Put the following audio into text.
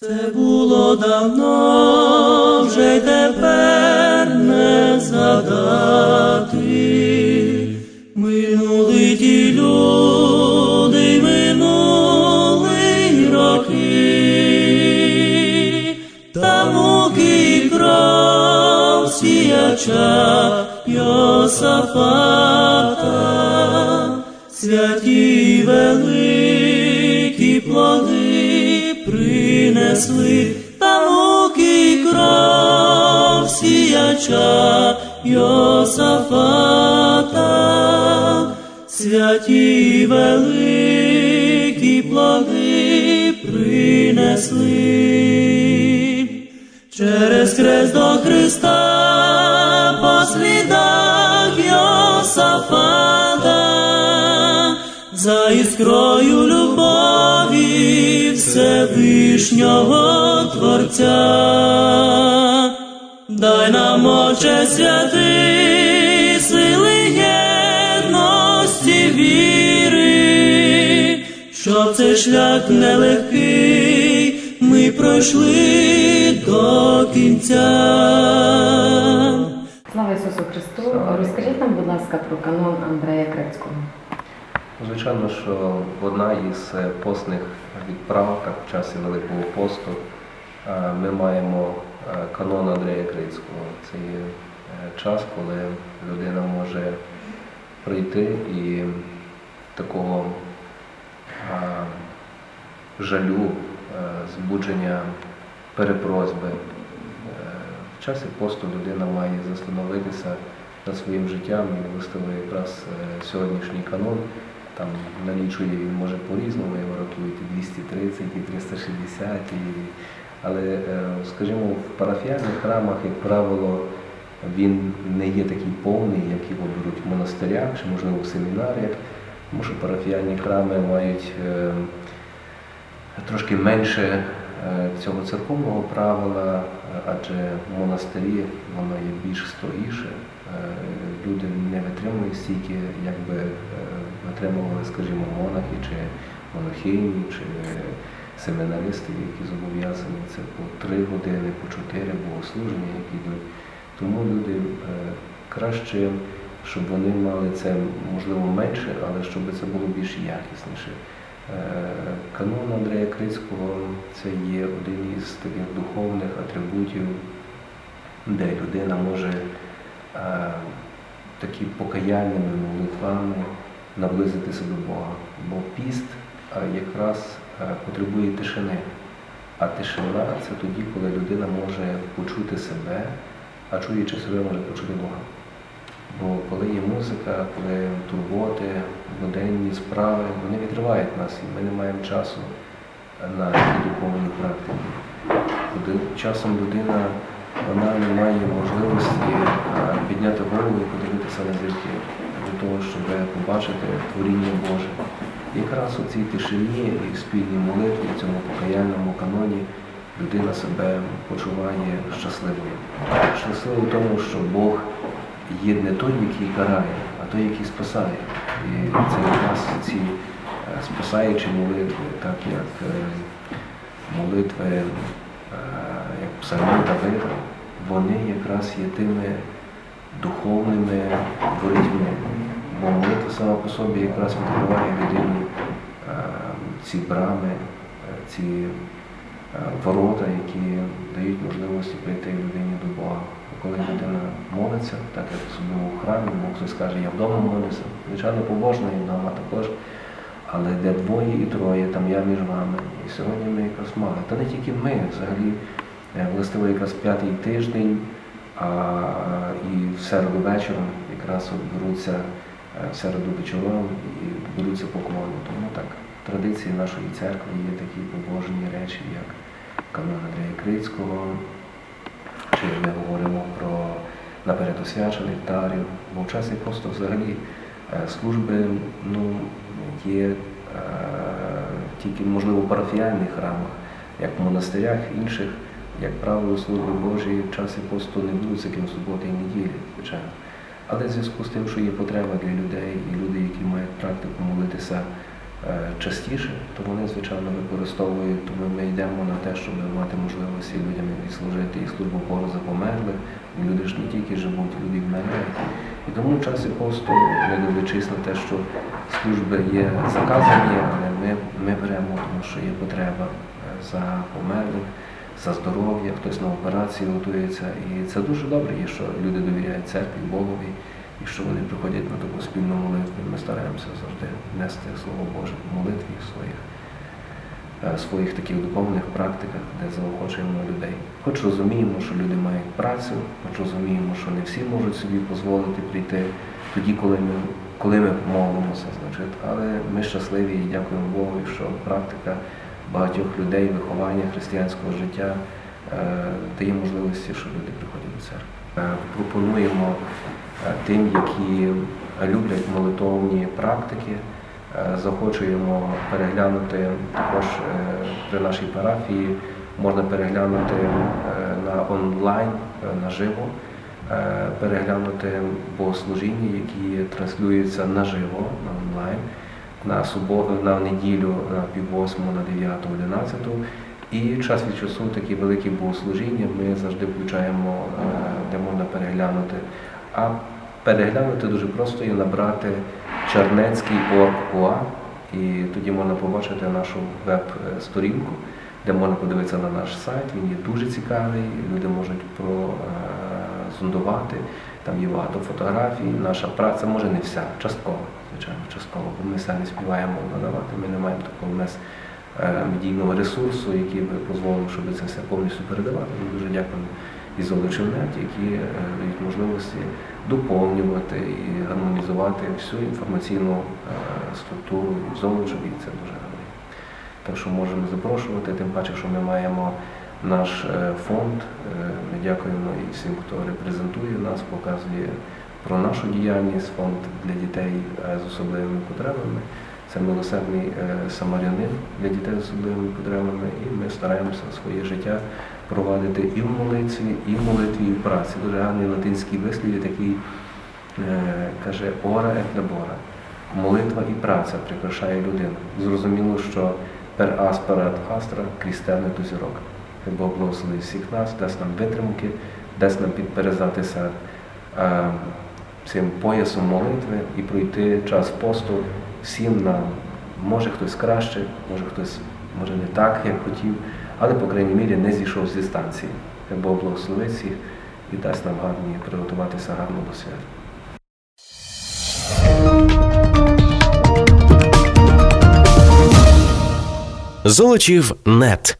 Це було давно, вже й тепер не згадати. Минули ті люди, минули роки, та муки й кров сіяча Йосафата, святі й принесли, та муки кров сіяча Йосафата, святі великі плоди принесли. Через хрест до Христа по слідах Йосафата, за іскрою любові Всевишнього Творця. Дай нам, Отче святий, сили єдності віри, щоб цей шлях нелегкий ми пройшли до кінця. Слава Ісусу Христу! Розкажіть нам, будь ласка, про канон Андрея Крецького. Звичайно, що одна із е, постних відправ, так в часі Великого посту, е, ми маємо е, канон Андрія Крицького. Це є час, коли людина може прийти і такого жалю, збудження перепросьби. В часі посту людина має застановитися над своїм життям і властиво якраз сьогоднішній канон. Там налічує він може по-різному, його рахують і 230, і 360, і... але, е, скажімо, в парафіальних храмах, як правило, він не є такий повний, як його беруть в монастирях чи, можливо, в семінаріях, тому що парафіальні храми мають е, трошки менше цього церковного правила, е, адже в монастирі воно є більш строгіше. Е, Люди не витримують стільки, якби е, витримували, скажімо, монахи чи монахині, чи семинаристи, які зобов'язані це по три години, по чотири богослуження, які йдуть. Тому люди е, краще, щоб вони мали це можливо менше, але щоб це було більш якісніше. Е, Канон Андрея Крицького це є один із таких духовних атрибутів, де людина може е, такі покаянними молитвами наблизитися до Бога. Бо піст е, якраз потребує тишини. А тишина це тоді, коли людина може почути себе, а чуючи себе, може почути Бога. Бо коли є музика, коли турботи, буденні справи, вони відривають нас, і ми не маємо часу на ті духовні практики. Часом людина вона не має можливості е, підняти голову і подивитися на зірки для того, щоб побачити творіння Боже. Якраз у цій тишині і спільній молитві, в цьому покаяльному каноні людина себе почуває щасливою. Щасливою в тому, що Бог є не той, який карає, а той, який спасає. І це якраз ці е, спасаючі молитви, так як е, молитви, е, як псалми Давида, вони якраз є тими духовними ворітьми. Бо молитва сама по собі якраз відкриває людині е, ці брами, ці ворота, які дають можливості прийти людині до Бога. Коли людина молиться, так як особливо в храмі, бо хтось каже, я вдома молюся, звичайно, побожно і вдома також. Але де двоє і троє, там я між вами. І сьогодні ми якраз мали. Та не тільки ми, взагалі, е, властиво якраз п'ятий тиждень, а і в середу вечором якраз от беруться е, в середу вечором і беруться поклони. Тому так, традиції нашої церкви є такі побожні речі, як канон Андрія Крицького, чи ми говоримо про наперед освячених дарів, бо в часі просто взагалі е, служби ну, є е, тільки, можливо, в парафіальних храмах, як в монастирях інших, як правило, служби Божі в часі посту не будуть крім суботи і неділі, звичайно. Але в зв'язку з тим, що є потреба для людей, і люди, які мають практику молитися частіше, то вони, звичайно, використовують, тому ми йдемо на те, щоб мати можливості людям і служити і службу пору за померлих. Люди ж не тільки живуть, люди вмирають. І тому в часі посту, не дивлячись на те, що служби є заказані, але ми, ми беремо, тому що є потреба е, за померлих, за здоров'я, хтось на операції готується. І це дуже добре, є, що люди довіряють церкві, Богові, і що вони приходять на таку спільну молитву. Ми стараємося завжди нести Слово Боже в молитві в своїх, е, своїх таких духовних практиках, де заохочуємо людей. Хоч розуміємо, що люди мають працю, хоч розуміємо, що не всі можуть собі дозволити прийти тоді, коли ми, коли ми молимося, значить, але ми щасливі і дякуємо Богу, що практика багатьох людей, виховання християнського життя дає можливості, що люди приходять до церкви. Е, Пропонуємо е, тим, які люблять молитовні практики, е, захочуємо переглянути також е, при нашій парафії, можна переглянути е, на онлайн, е, наживо, е, переглянути богослужіння, які транслюються наживо на онлайн на суботу, на неділю на пів восьму, на дев'яту, одинадцяту. І час від часу такі великі богослужіння ми завжди включаємо, е, де можна переглянути. А переглянути дуже просто є набрати Чернецький орг.ua і тоді можна побачити нашу веб-сторінку, де можна подивитися на наш сайт. Він є дуже цікавий, люди можуть прозондувати. Там є багато фотографій. Наша праця може не вся, частково, звичайно, частково, бо ми самі співаємо надавати. Ми не маємо такого в нас е, медійного ресурсу, який би дозволив, щоб це все повністю передавати. Ми дуже дякуємо і Золочівнет, які е, дають можливості доповнювати і гармонізувати всю інформаційну е, структуру в Золочеві. Це дуже гарно. Так що можемо запрошувати, тим паче, що ми маємо наш е, фонд. Е, Ми дякуємо і всім, хто репрезентує нас, показує про нашу діяльність, фонд для дітей е, з особливими потребами. Це милосердний е, самарянин для дітей з особливими потребами, і ми стараємося своє життя провадити і в молитві, і в молитві, і в праці. Дуже гарний латинський вислів, є такий е, каже ора et labora. Молитва і праця прикрашає людину. Зрозуміло, що aspera ad astra крістене до зірок. Бог благословить всіх нас, дасть нам витримки, дасть нам підперезатися е, цим поясом молитви і пройти час посту всім нам. Може хтось краще, може хтось може не так, як хотів, але, по крайній мірі, не зійшов зі станції. Бо благословить всіх і дасть нам гарні приготуватися гарно до свята. Золочів нет.